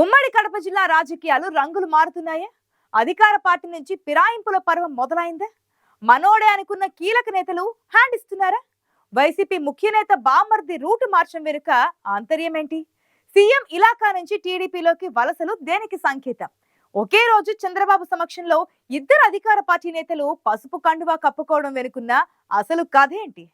ఉమ్మడి కడప జిల్లా రాజకీయాలు రంగులు మారుతున్నాయే? అధికార పార్టీ నుంచి పిరాయింపుల పర్వం మొదలైందే? మనోడే అనుకున్న కీలక నేతలు హ్యాండ్ ఇస్తున్నారా? వైసీపీ ముఖ్య నేత బామర్ది రూటు మార్చం వెనుక ఆంతర్యం ఏంటి సీఎం ఇలాకా నుంచి టీడీపీలోకి వలసలు దేనికి సంకేతం? ఒకే రోజు చంద్రబాబు సమక్షంలో ఇద్దరు అధికార పార్టీ నేతలు పసుపు కండువా కప్పుకోవడం వెనుకున్న అసలు కథ ఏంటి?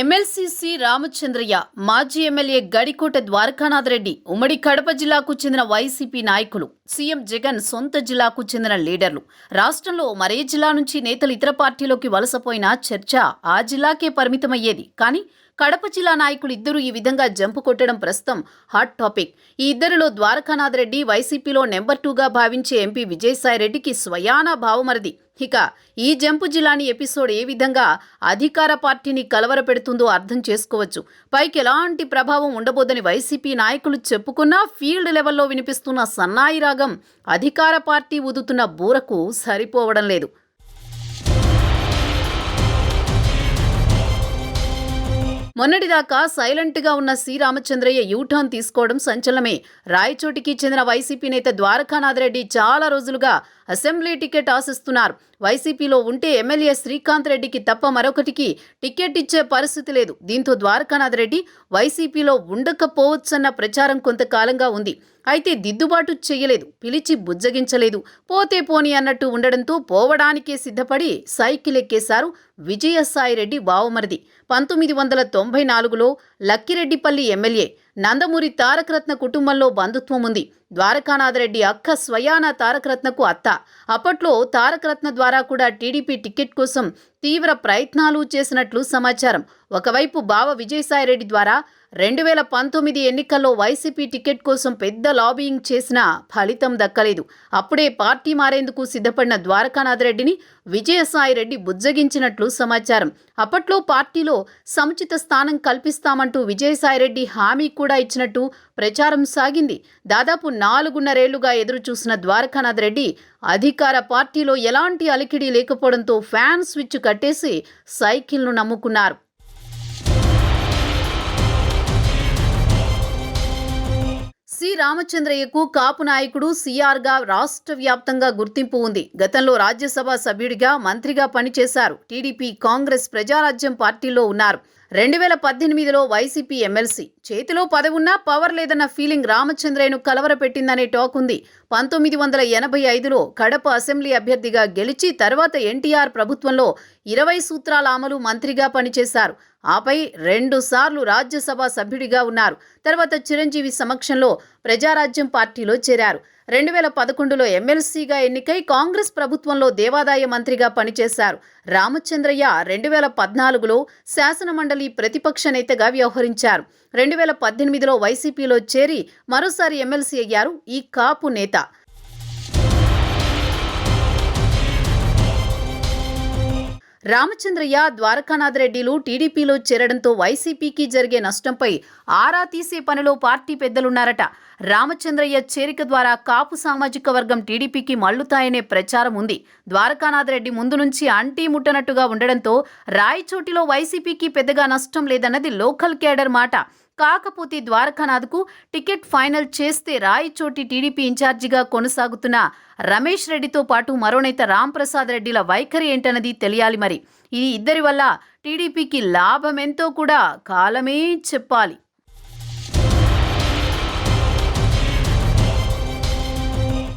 ఎమ్మెల్సీసీ రామచంద్రయ్య మాజీ ఎమ్మెల్యే గడికోట ద్వారకానాథ్ రెడ్డి ఉమ్మడి కడప జిల్లాకు చెందిన వైసీపీ నాయకులు. సీఎం జగన్ సొంత జిల్లాకు చెందిన లీడర్లు. రాష్ట్రంలో మరే జిల్లా నుంచి నేతలు ఇతర పార్టీలోకి వలసపోయినా చర్చ ఆ జిల్లాకే పరిమితమయ్యేది. కానీ కడప జిల్లా నాయకులు ఇద్దరు ఈ విధంగా జంపు కొట్టడం ప్రస్తుతం హాట్ టాపిక్. ఈ ఇద్దరిలో ద్వారకానాథ్ రెడ్డి వైసీపీలో నెంబర్ టూగా భావించే ఎంపీ విజయసాయి రెడ్డికి స్వయానా భావమరిది. ఇక ఈ జంపు జిల్లాని ఎపిసోడ్ ఏ విధంగా అధికార పార్టీని కలవరపెడుతుందో అర్థం చేసుకోవచ్చు. పైకి ఎలాంటి ప్రభావం ఉండబోదని వైసీపీ నాయకులు చెప్పుకున్నా ఫీల్డ్ లెవెల్లో వినిపిస్తున్న సన్నాయి రాగం అధికార పార్టీ ఊదుతున్న బూరకు సరిపోవడం లేదు. మొన్నటిదాకా సైలెంట్గా ఉన్న సి. రామచంద్రయ్య యూటర్న్ తీసుకోవడం సంచలనమే. రాయచోటికి చెందిన వైసీపీ నేత ద్వారకానాథ్ రెడ్డి చాలా రోజులుగా అసెంబ్లీ టికెట్ ఆశిస్తున్నారు. వైసీపీలో ఉంటే ఎమ్మెల్యే శ్రీకాంత్ రెడ్డికి తప్ప మరొకటికి టికెట్ ఇచ్చే పరిస్థితి లేదు. దీంతో ద్వారకానాథ్ రెడ్డి వైసీపీలో ఉండకపోవచ్చన్న ప్రచారం కొంతకాలంగా ఉంది. అయితే దిద్దుబాటు చేయలేదు. పిలిచి బుజ్జగించలేదు. పోతే పోని అన్నట్టు ఉండడంతో పోవడానికే సిద్ధపడి సైకిల్ ఎక్కేశారు విజయసాయిరెడ్డి బావమరిది. పంతొమ్మిది వందల తొంభై తొంభై నాలుగులో లక్కిరెడ్డిపల్లి ఎమ్మెల్యే నందమూరి తారకరత్న కుటుంబంలో బంధుత్వం ఉంది. ద్వారకానాథరెడ్డి అక్క స్వయాన తారకరత్నకు అత్త. అప్పట్లో తారకరత్న ద్వారా కూడా టీడీపీ టికెట్ కోసం తీవ్ర ప్రయత్నాలు చేసినట్లు సమాచారం. ఒకవైపు బావ విజయసాయిరెడ్డి ద్వారా రెండు వేల పంతొమ్మిది ఎన్నికల్లో వైసీపీ టికెట్ కోసం పెద్ద లాబీయింగ్ చేసినా ఫలితం దక్కలేదు. అప్పుడే పార్టీ మారేందుకు సిద్ధపడిన ద్వారకానాథ్ రెడ్డిని విజయసాయిరెడ్డి బుజ్జగించినట్లు సమాచారం. అప్పట్లో పార్టీలో సముచిత స్థానం కల్పిస్తామంటూ విజయసాయిరెడ్డి హామీ కూడా ఇచ్చినట్టు ప్రచారం సాగింది. దాదాపు నాలుగున్నరేళ్ళుగా ఎదురు చూసిన ద్వారకానాథ్ రెడ్డి అధికార పార్టీలో ఎలాంటి అలికిడి లేకపోవడంతో ఫ్యాన్ స్విచ్ కట్టేసి సైకిల్ను నమ్ముకున్నారు. సి రామచంద్రయ్యకు కాపు నాయకుడు సిఆర్గా రాష్ట్ర వ్యాప్తంగా గుర్తింపు ఉంది. గతంలో రాజ్యసభ సభ్యుడిగా మంత్రిగా పనిచేశారు. టీడీపీ కాంగ్రెస్ ప్రజారాజ్యం పార్టీలో ఉన్నారు. రెండు వేల పద్దెనిమిదిలో వైసీపీ ఎమ్మెల్సీ. చేతిలో పదవున్నా పవర్ లేదన్న ఫీలింగ్ రామచంద్రయ్యను కలవరపెట్టిందనే టాక్ ఉంది. పంతొమ్మిది వందల ఎనభై ఐదులో కడప అసెంబ్లీ అభ్యర్థిగా గెలిచి తర్వాత ఎన్టీఆర్ ప్రభుత్వంలో ఇరవై సూత్రాల అమలు మంత్రిగా పనిచేశారు. ఆపై రెండు సార్లు రాజ్యసభ సభ్యుడిగా ఉన్నారు. తర్వాత చిరంజీవి సమక్షంలో ప్రజారాజ్యం పార్టీలో చేరారు. రెండు వేల పదకొండులో ఎమ్మెల్సీగా ఎన్నికై కాంగ్రెస్ ప్రభుత్వంలో దేవాదాయ మంత్రిగా పనిచేశారు. రామచంద్రయ్య రెండు వేల పద్నాలుగులో శాసనమండలి ప్రతిపక్ష నేతగా వ్యవహరించారు. రెండు వేల పద్దెనిమిదిలో వైసీపీలో చేరి మరోసారి ఎమ్మెల్సీ అయ్యారు ఈ కాపు నేత. రామచంద్రయ్య ద్వారకానాథ్ రెడ్డిలు టీడీపీలో చేరడంతో వైసీపీకి జరిగే నష్టంపై ఆరా తీసే పనిలో పార్టీ పెద్దలున్నారట. రామచంద్రయ్య చేరిక ద్వారా కాపు సామాజిక వర్గం టీడీపీకి మళ్ళుతాయనే ప్రచారం ఉంది. ద్వారకానాథ్ రెడ్డి ముందు నుంచి అంటీ ముట్టనట్టుగా ఉండడంతో రాయచోటిలో వైసీపీకి పెద్దగా నష్టం లేదన్నది లోకల్ కేడర్ మాట. కాకపోతే ద్వారకానాథ్కు టికెట్ ఫైనల్ చేస్తే రాయచోటి టీడీపీ ఇన్ఛార్జిగా కొనసాగుతున్న రమేష్ రెడ్డితో పాటు మరో నేత రాంప్రసాద్ రెడ్డిల వైఖరి ఏంటన్నది తెలియాలి మరి. ఈ ఇద్దరి వల్ల టీడీపీకి లాభమెంతో కూడా కాలమే చెప్పాలి.